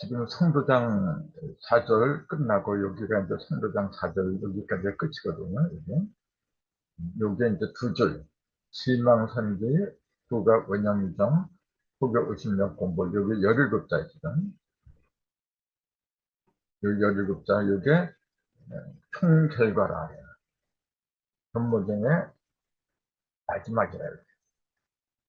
지금 성도장 사절 끝나고 여기가 이제 성도장 사절 여기까지 끝이거든요. 이게. 요게 이제 두 줄. 실망선지, 두가 원형유정, 후교 50년 공부. 여기 17자 지금. 여기 17자, 요게 총 결과라. 전무경의 마지막이에요.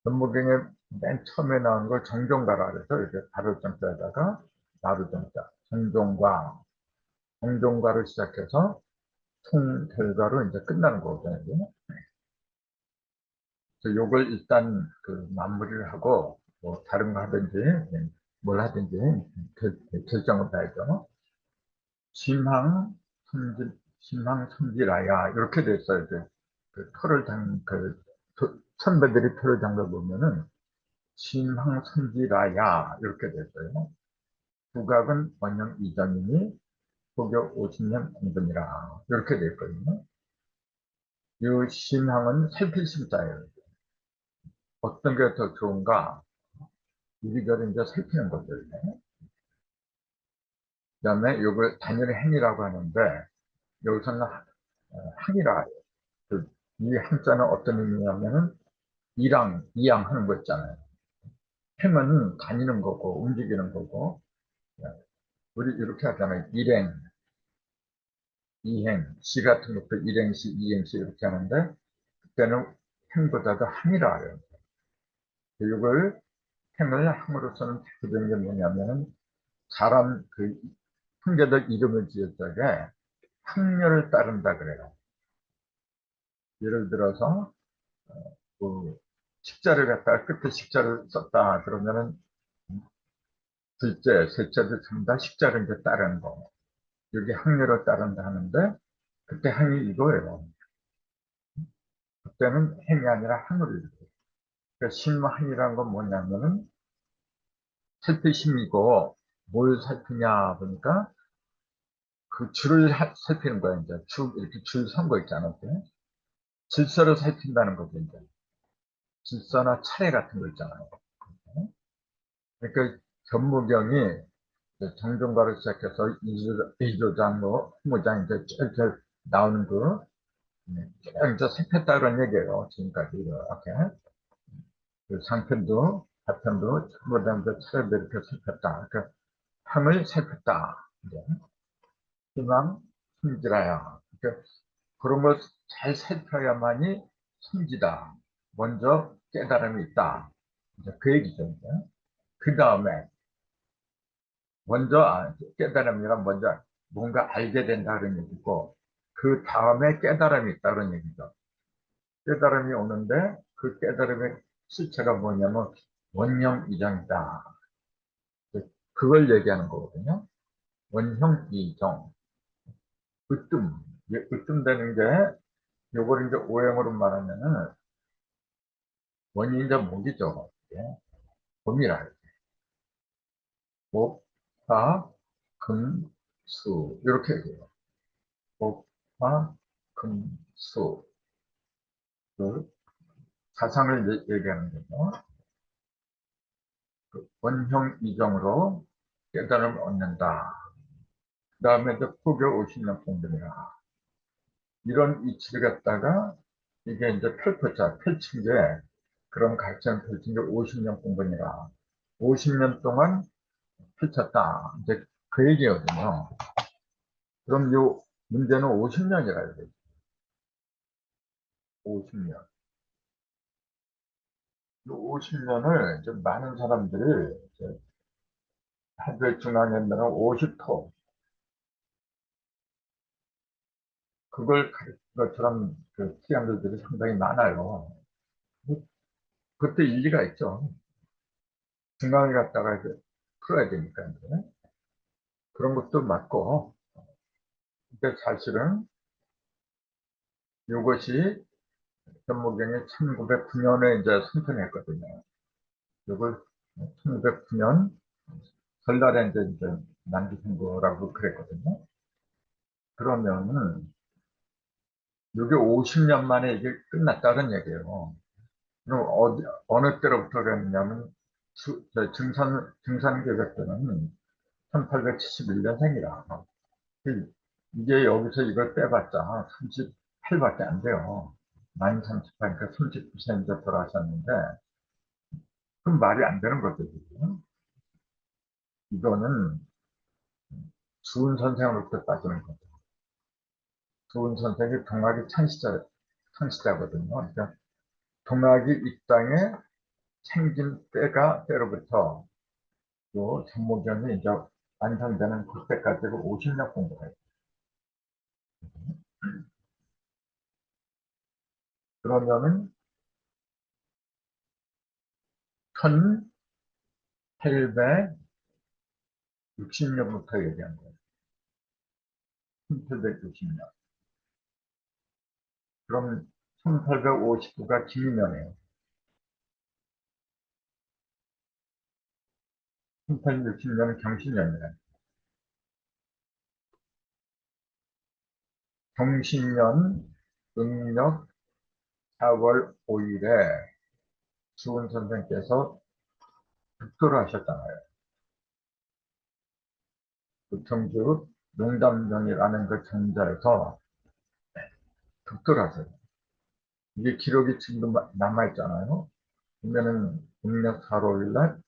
전무경의 맨 처음에 나온 걸 정종가라 그래서 이렇게 가로점자에다가 나루점자, 정종과, 정종과를 시작해서 총 결과로 이제 끝나는 거거든요. 그래서 요걸 일단 그 마무리를 하고 뭐 다른 거 하든지 뭘 하든지 결, 결정을 봐야죠. 심항 선질, 심항 선질하야 이렇게 됐어요. 이제 그 토를 장, 그 선배들이 표를 장거 보면은 심항 선질하야 이렇게 됐어요. 국악은 원형 이장이니 고교 50년 공분이라 이렇게 됐거든요. 이 심항은 살필 심자예요. 어떤 게 더 좋은가? 이리저리 이제 살피는 거죠. 그 다음에 이걸 단일히 행이라고 하는데 여기서는 항이라 해요. 그, 이 한자는 어떤 의미냐면은 이랑, 이양 하는 거 있잖아요. 행은 다니는 거고 움직이는 거고 우리 이렇게 하잖아요. 일행, 이행, 시 같은 것도 일행시, 이행시 이렇게 하는데 그때는 행보다도 항이라 해요. 이걸 행을 함으로써는 대표적인 게 뭐냐면은 사람 그 형제들 이름을 지을 적에 학렬을 따른다 그래요. 예를 들어서 어, 그 식자를 갖다가 끝에 식자를 썼다 그러면은 둘째, 셋째도 전부 다 식자를 이제 따르는 거. 여기 학렬을 따른다 하는데 그때 항이 이거예요. 그때는 행이 아니라 항으로 이렇게. 그러니까 심항이라는 건 뭐냐면은 살피심이고 뭘 살피냐 보니까 그 줄을 살피는 거야 이제 줄 이렇게 줄 선 거 있잖아 요 질서를 살핀다는 거죠 이제 질서나 차례 같은 거 있잖아요 그러니까 견무경이 정종가를 시작해서 이조장 뭐 후무장 이제 쩔쩔 나오는 그 그냥 이제 그런 얘기예요 지금까지 이렇게. 그 상편도 하편도 전부 다 이제 차례대로 이렇게 살폈다. 그러니까 함을 살폈다. 이제 희망 승지라야 그러니까 그런 걸 잘 살펴야만이 승지다. 먼저 깨달음이 있다. 이제 그 얘기죠 이제. 그 다음에 먼저 아, 깨달음이란 먼저 뭔가 알게 된다 그런 얘기고 그 다음에 깨달음이 있다 그런 얘기죠. 깨달음이 오는데 그 깨달음의 실체가 뭐냐면 원형 이정이다. 그걸 얘기하는 거거든요. 원형 이정. 으뜸. 으뜸 되는 게 요걸 이제 오형으로 말하면은 이제 목이죠. 봄이라 이 렇게. 목, 화, 금, 수 이렇게 해요. 목, 화, 금, 수. 그 사상을 얘기하는 거죠. 그 원형 이정으로 깨달음을 얻는다. 그 다음에 이제 포교 50년 공부이라 이런 이치를 갖다가 이게 이제 펼쳐자, 펼친 게 그런 가르침을 펼친 게 50년 공부이라 50년 동안 펼쳤다. 이제 그 얘기거든요. 그럼 요 문제는 50년이라 이거죠. 50년. 50년을 좀 많은 사람들이 한글 중앙에는 50토 그걸 가르친 것처럼 그 티안들들이 상당히 많아요. 그때 일리가 있죠. 중앙에 갔다가 풀어야 되니까 이제. 그런 것도 맞고 근데 사실은 이것이 전무경이 1909년에 이제 선편했거든요. 이걸 1909년 설날에 이제, 이제 남기신 거라고 그랬거든요. 그러면은 이게 50년 만에 이게 끝났다는 얘기예요. 그럼 어디, 어느 때로부터 그랬냐면 증산, 증산계획 때는 1871년생이라. 이게 여기서 이걸 빼봤자 38밖에 안 돼요. 만 38, 그러니까 39세 이제 돌아가셨는데, 그럼 말이 안 되는 거거든요. 이거는 주은 선생으로부터 따지는 거죠. 주은 선생이 동학이 창시자, 창시자거든요. 그러니까 동학이 이 땅에 생긴 때가 때로부터 요 전모견이 이제 완성되는 그때까지가 50년 공부해요. 그러면은 1860년부터 얘기한 거예요. 1860년. 그럼 1859가 김인년이에요. 1860년은 경신년이에요. 경신년 음력 4월 5일에 수은 선생께서 득도를 하셨잖아요. 그 경주 농담전이라는 그 정자에서 득도를 하세요. 이게 기록이 지금도 남아있잖아요. 보면은 음력 4월 5일날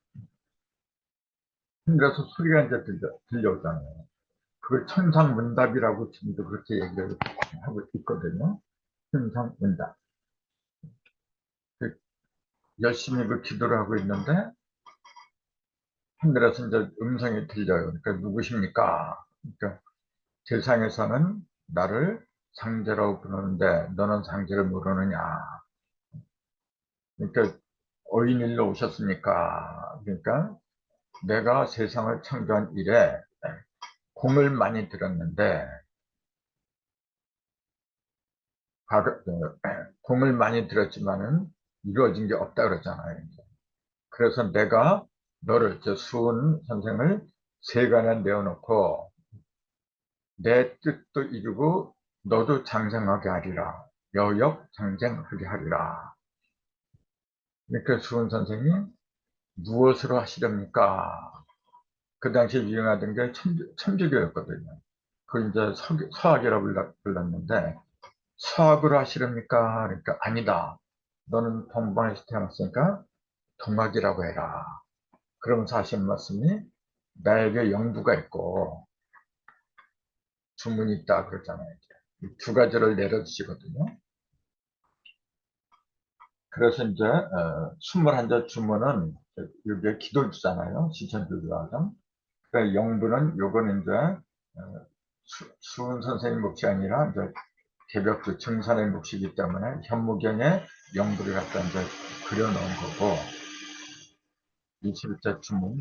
힘들어서 소리가 이제 들려, 들려오잖아요. 그걸 천상문답이라고 지금도 그렇게 얘기를 하고 있거든요. 천상문답. 그 열심히 그 기도를 하고 있는데, 하늘에서 이제 음성이 들려요. 그러니까 누구십니까? 그러니까 세상에서는 나를 상제라고 부르는데, 너는 상제를 모르느냐? 그러니까 어인일로 오셨습니까? 그러니까 내가 세상을 창조한 일에 공을 많이 들었는데 공을 많이 들었지만은 이루어진 게 없다 그러잖아요. 그래서 내가 너를 저 수은 선생을 세간에 내어놓고 내 뜻도 이루고 너도 장생하게 하리라. 여역 장생하게 하리라. 그러니까 수은 선생이 무엇으로 하시렵니까? 그 당시에 유행하던 게 천주, 교였거든요 그 이제 서, 서학이라고 불렀는데, 서학으로 하시렵니까? 그러니까 아니다. 너는 동방에서 태어났으니까 동학이라고 해라. 그러면서 하신 말씀이 나에게 영부가 있고 주문이 있다 그랬잖아요. 두 가지를 내려주시거든요. 그래서 이제 어, 21자 주문은 여기에 기도주잖아요. 시천주교하던. 그러니까 영부는 요건 이제 어, 수, 은 선생님 몫이 아니라 이제 개벽주 증산의 몫이기 때문에 현무경에 영부를 갖다 이제 그려놓은 거고 21자 주문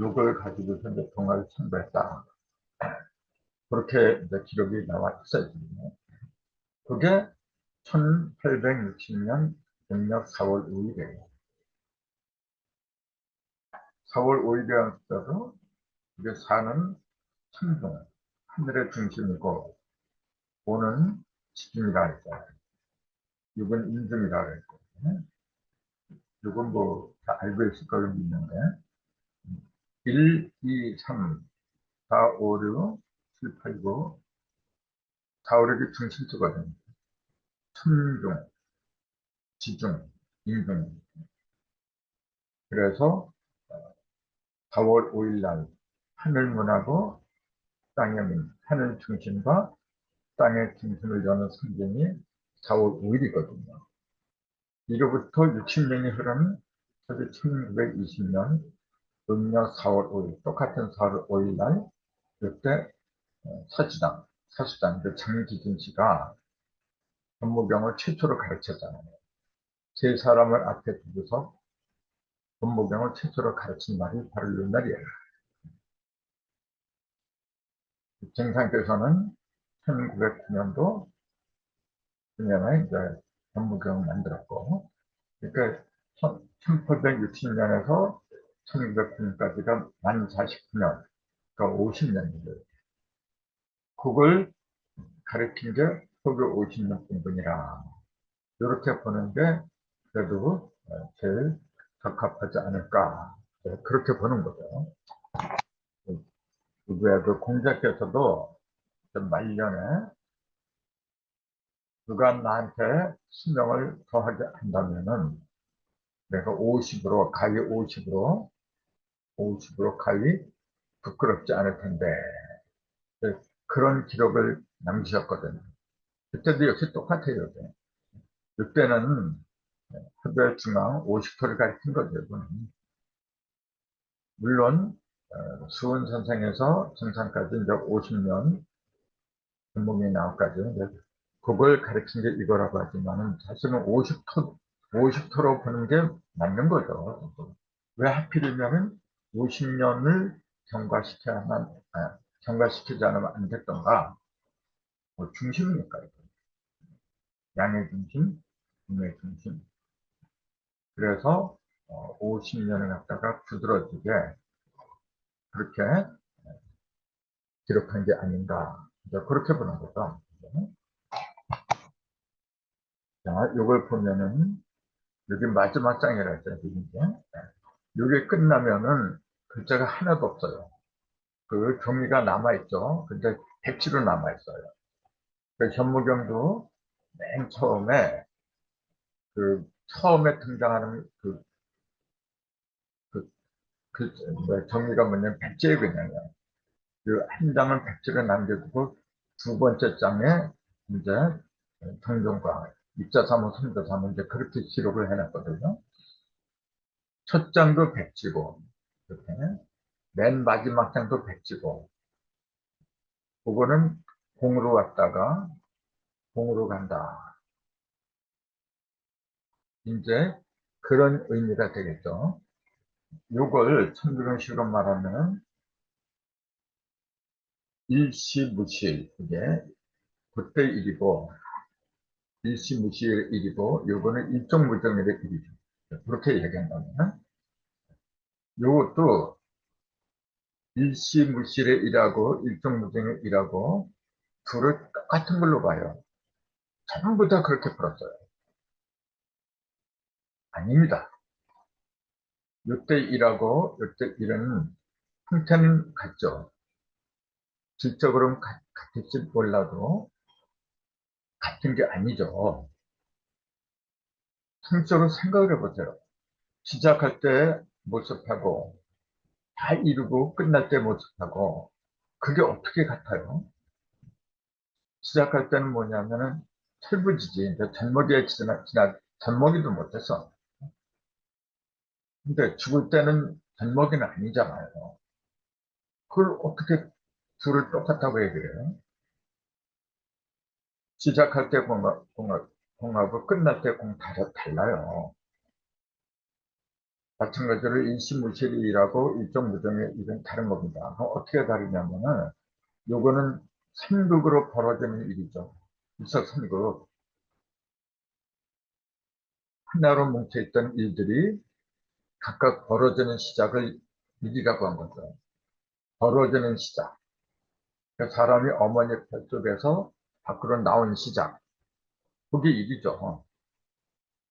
요걸 가지고서 이제 동화를 참배했다. 그렇게 이제 기록이 나와 있어요. 그게 1860년 음력 4월 5일이에요. 4월 5일이라도 이게 4는 천둥, 하늘의 중심이고 5는 지kim이라 했잖아요. 6은 인중이라 그랬고 6은 뭐 다 알고 있을 거로 믿는데 1, 2, 3, 4, 5, 6, 7, 8, 9 4, 5, 6이 중심수거든요. 천중, 지중, 인중. 그래서 4월 5일 날 하늘문하고 땅의 문, 하늘 중심과 땅의 중심을 여는 성경이 4월 5일이거든요. 이로부터 60년이 흐른 1920년 음력 4월 5일, 똑같은 4월 5일 날, 그때 어, 사주당, 사수당, 그 장기진 씨가 법무경을 최초로 가르쳤잖아요. 세 사람을 앞에 두고서 법무경을 최초로 가르친 날이 바로 이 날이에요. 정상께서는 1909년도 9년에 이제 법무경을 만들었고, 그러니까 1860년에서 1909년까지가 만 49년, 그러니까 50년이죠. 그걸 가르친 게 소교 50년 공분이라 이렇게 보는 게 그래도 제일 적합하지 않을까 그렇게 보는 거죠. 누구야, 그 공자께서도 좀 말년에 누가 나한테 수명을 더하게 한다면은 내가 50으로, 가위 50으로, 50으로 가위 부끄럽지 않을 텐데. 그런 기록을 남기셨거든요. 그때도 역시 똑같아요. 이때는 하별 중앙 50토를 가르친 거죠. 이거는. 물론 어, 수원 선생에서 정상까지 이제 50년 전목이 나오까지 그걸 가르친 게 이거라고 하지만은 사실은 50토 50토로 보는 게 맞는 거죠. 왜 하필이면은 50년을 경과시켜야만 아, 경과시키지 않으면 안 됐던가? 뭐 중심이니까. 양의 중심, 음의 중심. 그래서 50년을 어, 갖다가 두드러지게 그렇게 기록한 게 아닌가. 그렇게 보는 거죠. 자, 이걸 보면은, 여기 마지막 장이라 했잖아요. 이게. 여기 끝나면은 글자가 하나도 없어요. 그 종이가 남아있죠. 근데 백지로 남아있어요. 그 현무경도 맨 처음에 그 처음에 등장하는 그, 그, 그, 뭐 정리가 뭐냐면 백지에 그냥 그한 장은 백지로 남겨두고 두 번째 장에 이제 정종과 입자 삼호, 삼자 삼호 이제 그렇게 기록을 해놨거든요. 첫 장도 백지고 이렇게 맨 마지막 장도 백지고 그거는 공으로 왔다가 공으로 간다. 이제 그런 의미가 되겠죠. 요걸 천부경식으로 말하면 일시무실 이게 그때 일이고 일시무실 일이고 요거는 일종 무정일의 일이죠. 그렇게 얘기한다면 요것도 일시무실의 일하고 일종 무정의 일하고 둘을 똑같은 걸로 봐요. 전부 다 그렇게 풀었어요. 아닙니다. 요때 일하고 요때 일은 형태는 같죠. 질적으로는 같, 같을지 몰라도 같은 게 아니죠. 성적으로 생각을 해보세요. 시작할 때 모습하고 다 이루고 끝날 때 모습하고 그게 어떻게 같아요? 시작할 때는 뭐냐면은 철부지지 젖먹이에 지나, 지나 젖먹이도 못했어. 근데 죽을 때는 젖먹이는 아니잖아요. 그걸 어떻게 둘을 똑같다고 얘기해요? 시작할 때 공합, 공합, 공합을 끝날 때공 달라요. 마찬가지로 일시무실이라고 일정 무정의 일은 다른 겁니다. 어떻게 다르냐면은 요거는 3극으로 벌어지는 일이죠. 일석 3극. 하나로 뭉쳐있던 일들이 각각 벌어지는 시작을 일이라고 한 거죠. 벌어지는 시작. 그러니까 사람이 어머니 뱃 속에서 밖으로 나온 시작. 그게 일이죠.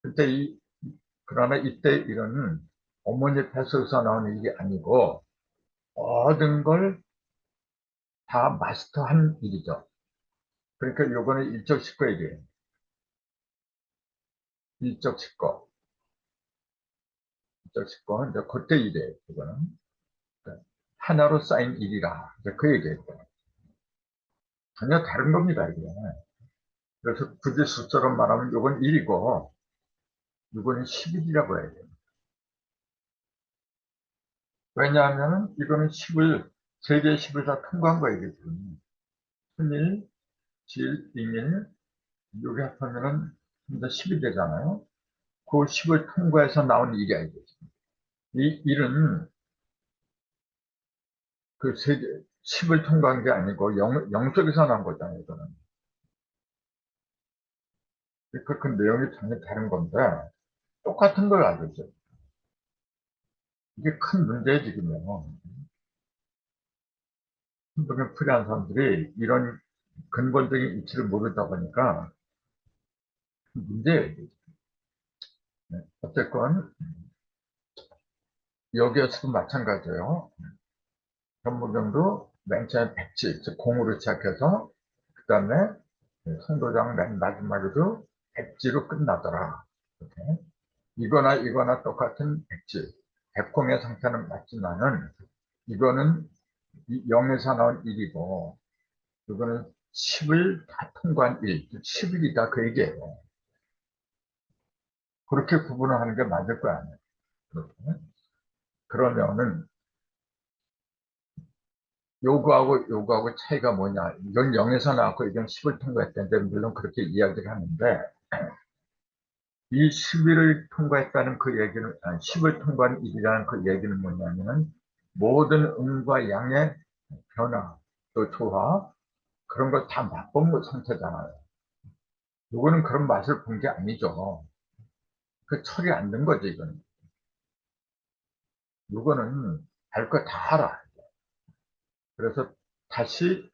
그때 이, 그러나 이때 일은 어머니 뱃 속에서 나오는 일이 아니고 모든 걸 다 마스터한 일이죠. 그러니까 요거는 일적 식거 일이에요. 일적 식거. 식거. 이제 그때 일이에요. 그거는. 하나로 쌓인 일이라. 이제 그 얘기예요. 전혀 다른 겁니다, 이게. 그래서 굳이 숫자로 말하면 요건 1이고, 요거는 11이라고 해야 돼요. 왜냐하면 이거는 10을, 세개의 10을 다 통과한 거예요, 지금. 순일, 질, 임일, 요게 합하면은 이제 10이 되잖아요. 그 10을 통과해서 나온 일이 아니죠. 이 일은 그세 개, 10을 통과한 게 아니고 영, 영속에서 나온 거잖아요, 이거는. 그, 그 내용이 전혀 다른 건데, 똑같은 걸 알고 있어요. 이게 큰 문제예요, 지금요. 신동에 풀이한 사람들이 이런 근본적인 이치를 모르다 보니까 문제예요. 네, 어쨌건 여기에서도 마찬가지예요. 현무경도 맨 처음에 백지, 즉 공으로 시작해서 그 다음에 성도장 맨 마지막에도 백지로 끝나더라. 이렇게. 이거나 이거나 똑같은 백지. 백공의 상태는 맞지만은 이거는 0에서 나온 1이고 이거는 10을 다 통과한 1, 10일이다 그 얘기예요. 그렇게 구분을 하는 게 맞을 거 아니에요. 그렇게. 그러면은 요거하고 요거하고 차이가 뭐냐. 이건 0에서 나왔고 이건 10을 통과했다는데 물론 그렇게 이야기를 하는데 이 11을 통과했다는 그 얘기는 아니 10을 통과한 1이라는 그 얘기는 뭐냐면은 모든 음과 양의 변화 또 조화 그런 걸 다 맛본 상태잖아요. 요거는 그런 맛을 본 게 아니죠. 그 철이 안든 거지 이거는. 요거는 알거다 알아. 그래서 다시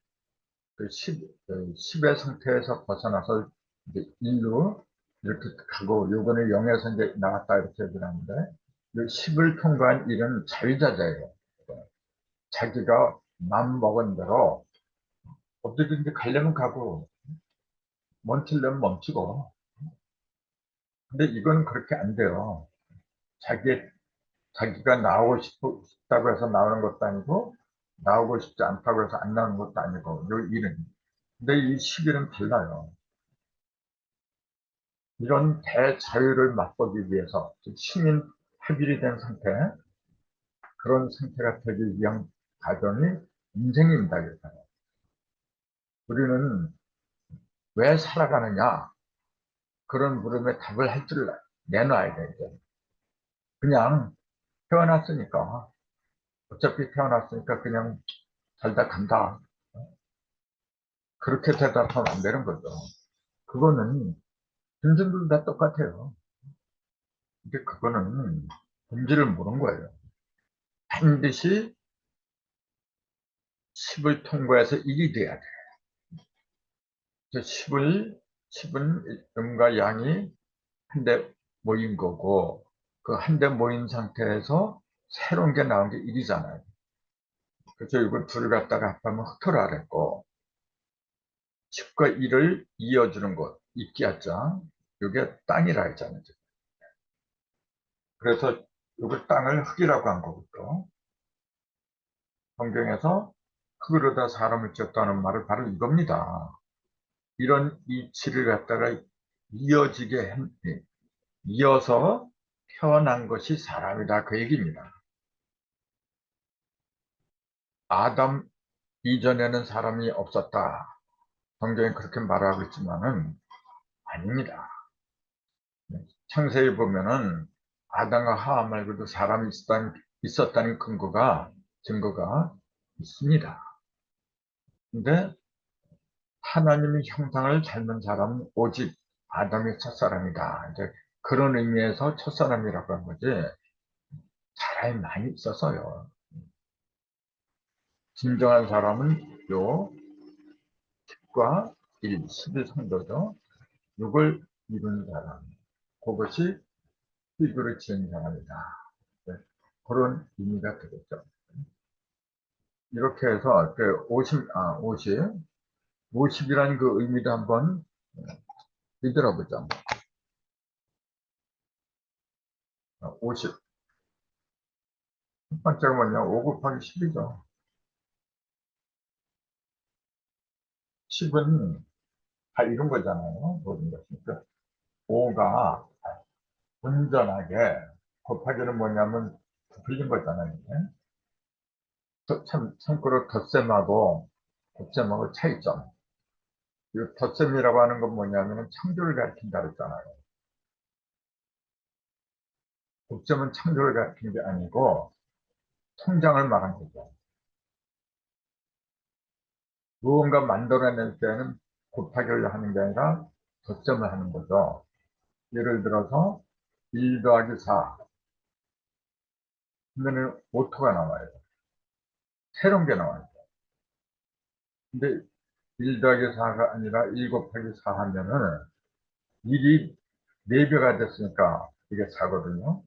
그 10, 그 10 의 상태에서 벗어나서 이제 1로 이렇게 가고 요거는 0에서 이제 나왔다 이렇게 얘기를 하는데 이 10을 통과한 1은 자유자재예요. 자기가 맘 먹은 대로 어디든지 가려면 가고 멈추려면 멈추고 근데 이건 그렇게 안 돼요. 자기 자기가 나오고 싶다고 해서 나오는 것도 아니고 나오고 싶지 않다고 해서 안 나오는 것도 아니고 요 일은 근데 이 시기는 달라요. 이런 대자유를 맛보기 위해서 즉 시민 합일이 된 상태 그런 상태가 되기 위한 과정이 인생입니다. 그래서 우리는 왜 살아가느냐 그런 물음에 답을 할 줄 내놔야 돼 이제 그냥 태어났으니까. 어차피 태어났으니까 그냥 살다 간다. 그렇게 대답하면 안 되는 거죠. 그거는 전생들 다 똑같아요. 근데 그거는 본질을 모르는 거예요. 반드시 10을 통과해서 1이 돼야 돼. 10을, 10은 음과 양이 한데 모인 거고, 그 한데 모인 상태에서 새로운 게 나온 게 1이잖아요. 그래서 이걸 둘을 갖다가 합하면 흑토라 그랬고, 10과 1을 이어주는 것, 있기하자. 이게 땅이라 했잖아요. 그래서 이걸 땅을 흙이라고 한 거거든요. 성경에서 흙으로다 사람을 지었다는 말을 바로 이겁니다. 이런 이치를 갖다가 이어지게 했, 이어서 태어난 것이 사람이다 그 얘기입니다. 아담 이전에는 사람이 없었다. 성경에 그렇게 말하고 있지만은 아닙니다. 창세기 보면은 아담과 하와 말고도 사람이 있었다는, 있었다는 근거가 증거가 있습니다. 근데 하나님의 형상을 닮은 사람은 오직 아담의 첫사람이다. 이제 그런 의미에서 첫사람이라고 한 거지. 사람이 많이 있어서요. 진정한 사람은 요 10과 1, 11 성도죠. 이걸 이룬 사람. 그것이 피부를 지은 사람이다. 네. 그런 의미가 되겠죠. 이렇게 해서 그 50, 아, 50, 50이라는 그 의미도 한번 믿들어 보자. 50. 첫 번째가 뭐냐? 5 곱하기 10이죠. 10은 다 이런 거잖아요. 모든 것이. 5가 온전하게 곱하기는 뭐냐면 부풀린 거잖아요. 참, 참고로 덧셈하고 곱셈하고 차이점. 이 덧셈이라고 하는 건 뭐냐면 창조를 가리킨다 그랬잖아요. 곱셈은 창조를 가리킨 게 아니고 성장을 말한 거죠. 무언가 만들어낼 때는 곱하기를 하는 게 아니라 덧셈을 하는 거죠. 예를 들어서 1 더하기 4 그러면 오토가 나와요. 새로운 게 나와요. 근데 1 더하기 4가 아니라 1 곱하기 4 하면은 1이 4배가 됐으니까 이게 4거든요.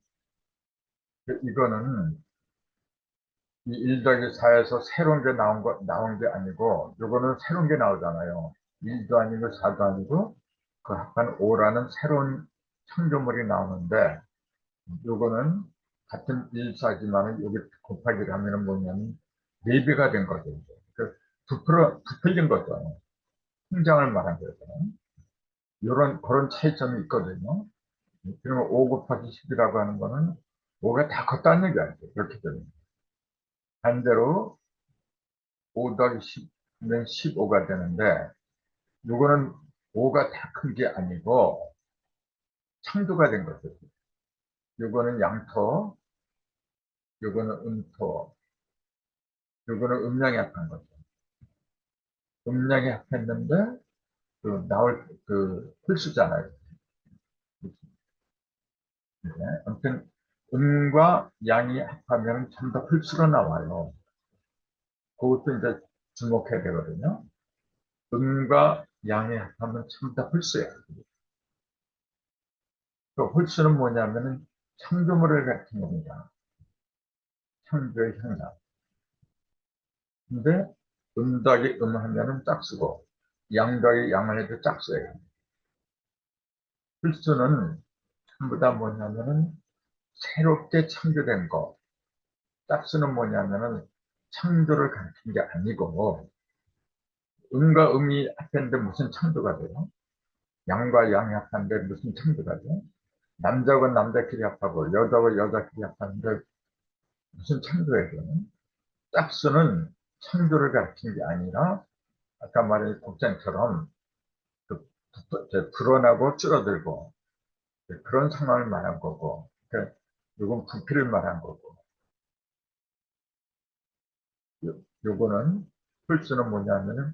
이거는 이 1 더하기 4에서 새로운 게 나온 거, 나온 게 아니고, 요거는 새로운 게 나오잖아요. 1도 아니고 4도 아니고, 그 합한 5라는 새로운 창조물이 나오는데, 요거는 같은 1, 4지만은 여기 곱하기를 하면은 뭐냐면, 4배가 된 거죠. 그 부풀어, 부풀린 거죠. 성장을 말한 거죠. 요런, 그런 차이점이 있거든요. 그러면 5 곱하기 10이라고 하는 거는 5가 다 컸다는 얘기 아니죠. 그렇게 되면. 반대로 5 더하기 10은 15가 되는데 요거는 5가 다 큰 게 아니고 창조가 된 거죠. 요거는 양토, 요거는 음토, 요거는 음량이 합한 거죠. 음량이 합했는데 그 나올 그 홀수잖아요. 네. 아무튼 음과 양이 합하면 전부 다 홀수로 나와요. 그것도 이제 주목해야 되거든요. 음과 양이 합하면 전부 다 홀수예요. 그 홀수는 뭐냐면은 창조물을 같은 겁니다. 창조의 형상. 근데 음 더하기 음 하면은 짝수고 양 더하기 양을 해도 짝수예요. 홀수는 전부 다 뭐냐면은 새롭게 창조된 거. 짝수는 뭐냐면은 창조를 가리킨 게 아니고 음과 음이 합했는데 무슨 창조가 돼요? 양과 양이 합한데 무슨 창조가 돼요? 남자와 남자끼리 합하고 여자와 여자끼리 합하는데 무슨 창조예요? 짝수는 창조를 가리킨 게 아니라 아까 말한 곡장처럼 그, 불어나고 줄어들고 그런 상황을 말한 거고 그러니까 이건 부피를 말한 거고 요, 요거는 홀수는 뭐냐면은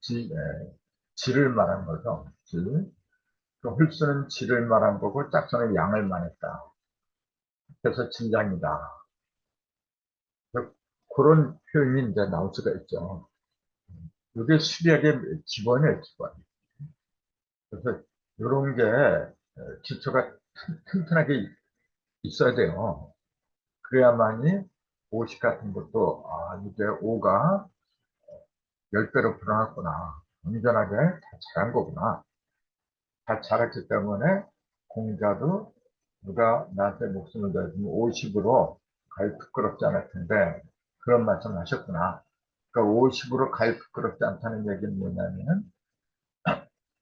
지, 에, 질을 말한 거죠. 질. 그 홀수는 질을 말한 거고 짝수는 양을 말했다. 그래서 질량이다. 그런 표현이 이제 나올 수가 있죠. 이게 수리학의 기본이에요, 기본. 그래서 이런 게 기초가 튼튼하게 있어야 돼요. 그래야만이 50 같은 것도, 아, 이제 5가 10배로 불어났구나. 온전하게 다 잘한 거구나. 다 잘했기 때문에 공자도 누가 나한테 목숨을 내주면 50으로 가히 부끄럽지 않을 텐데 그런 말씀 하셨구나. 그러니까 50으로 가히 부끄럽지 않다는 얘기는 뭐냐면은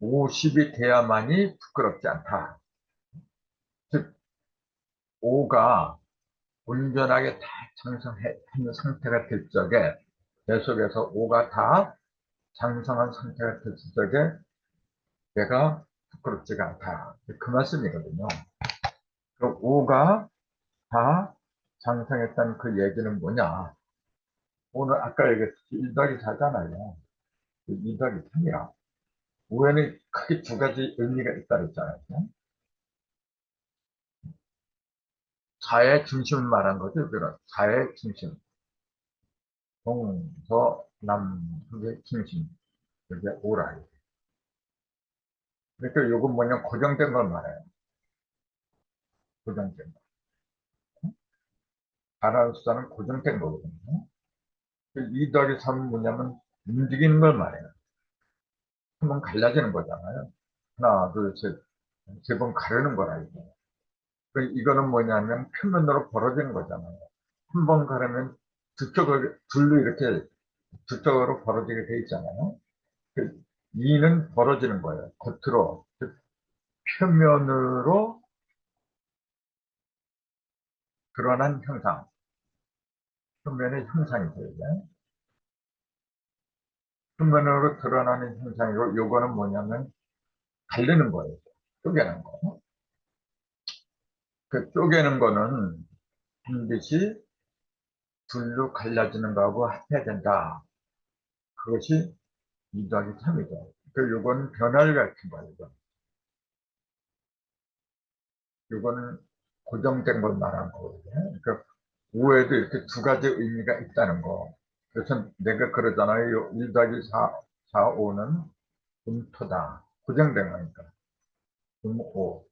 50이 돼야만이 부끄럽지 않다. 즉 5가 온전하게 다 장성하는 상태가 될 적에 내 속에서 5가 다 장성한 상태가 될 적에 내가 부끄럽지가 않다. 그 말씀이거든요. 그 5가 다 장성했다는 그 얘기는 뭐냐? 오늘 아까 얘기했듯이 1 더하기 4잖아요. 2 더하기 3이야. 5에는 크게 두 가지 의미가 있다 그랬잖아요. 4의 중심을 말한 거죠. 4의 중심. 동서 남북의 중심. 그게 오라. 그러니까 이건 뭐냐 고정된 걸 말해요. 고정된 거. 바라는 숫자는 고정된 거거든요. 2 더하기 3은 뭐냐면 움직이는 걸 말해요. 한 번 갈라지는 거잖아요. 하나, 둘, 셋. 세 번 가르는 거라, 이거. 이거는 뭐냐면 표면으로 벌어지는 거잖아요. 한 번 가르면 두 쪽을, 둘로 이렇게 두 쪽으로 벌어지게 돼 있잖아요. 그 이는 벌어지는 거예요. 겉으로. 즉, 표면으로 드러난 형상. 표면의 형상이 되요 표면으로 드러나는 형상이고, 요거는 뭐냐면, 갈리는 거예요. 쪼개는 거. 그 쪼개는 거는 반드시 둘로 갈라지는 거하고 합해야 된다. 그것이 2 더하기 3이죠. 그 요거는 변화를 가리킨 거예요. 요거는 고정된 걸 말하는 거거든요. 그러니까 5에도 이렇게 두 가지 의미가 있다는 거. 그래서 내가 그러잖아요. 1 더하기 4, 4, 5는 음토다. 고정된 거니까. 음, 5.